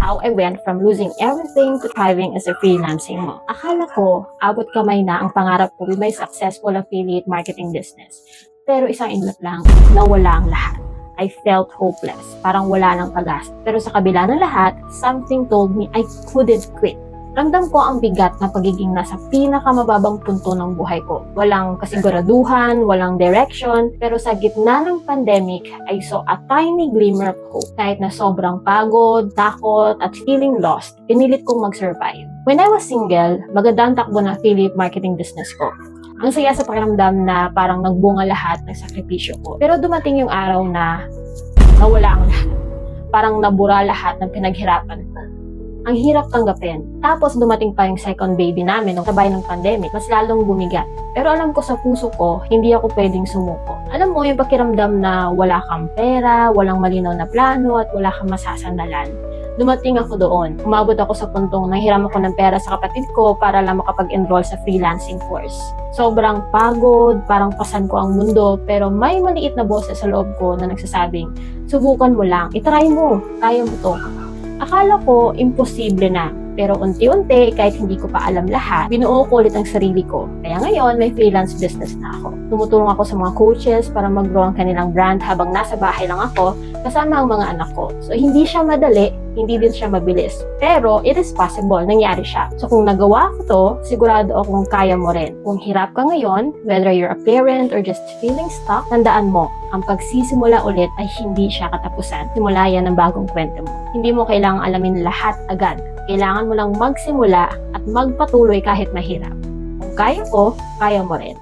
how I went from losing everything to thriving as a freelancing mom. Akala ko, abot kamay na ang pangarap ko with my successful affiliate marketing business. Pero isang inlat lang, nawala ang lahat. I felt hopeless. Parang wala nang pag-asa. Pero sa kabila ng lahat, something told me I couldn't quit. Ramdam ko ang bigat na pagiging nasa pinakamababang punto ng buhay ko. Walang kasiguraduhan, walang direction, pero sa gitna ng pandemic, I saw a tiny glimmer of hope. Kahit na sobrang pagod, takot, at feeling lost, pinilit kong mag-survive. When I was single, maganda ang takbo ng affiliate marketing business ko. Ang saya sa pakiramdam na parang nagbunga lahat ng sakripisyo ko. Pero dumating yung araw na nawala ang lahat. Parang nabura lahat ng pinaghirapan. Ang hirap tanggapin. Tapos dumating pa yung second baby namin nung sabay ng pandemic, mas lalong bumigat. Pero alam ko sa puso ko, hindi ako pwedeng sumuko. Alam mo yung pakiramdam na wala kang pera, walang malinaw na plano at wala kang masasandalan. Dumating ako doon. Umabot ako sa puntong nanghiram ako ng pera sa kapatid ko para lang makapag-enroll sa freelancing course. Sobrang pagod, parang pasan ko ang mundo, pero may maliit na boses sa loob ko na nagsasabing, subukan mo lang, itry mo, kaya mo to. Akala ko imposible na, pero unti-unti, kahit hindi ko pa alam lahat, binuo ko ulit ang sarili ko. Kaya ngayon, may freelance business na ako. Tumutulong ako sa mga coaches para mag-grow ang kanilang brand habang nasa bahay lang ako, kasama ang mga anak ko. So, hindi siya madali, hindi din siya mabilis. Pero, it is possible, nangyari siya. So, kung nagawa ko to, sigurado akong kaya mo rin. Kung hirap ka ngayon, whether you're a parent or just feeling stuck, tandaan mo, ang pagsisimula ulit ay hindi siya katapusan. Simula yan ng bagong kwento mo. Hindi mo kailangang alamin lahat agad. Kailangan mo lang magsimula at magpatuloy kahit mahirap. Kung kaya ko, kaya mo rin.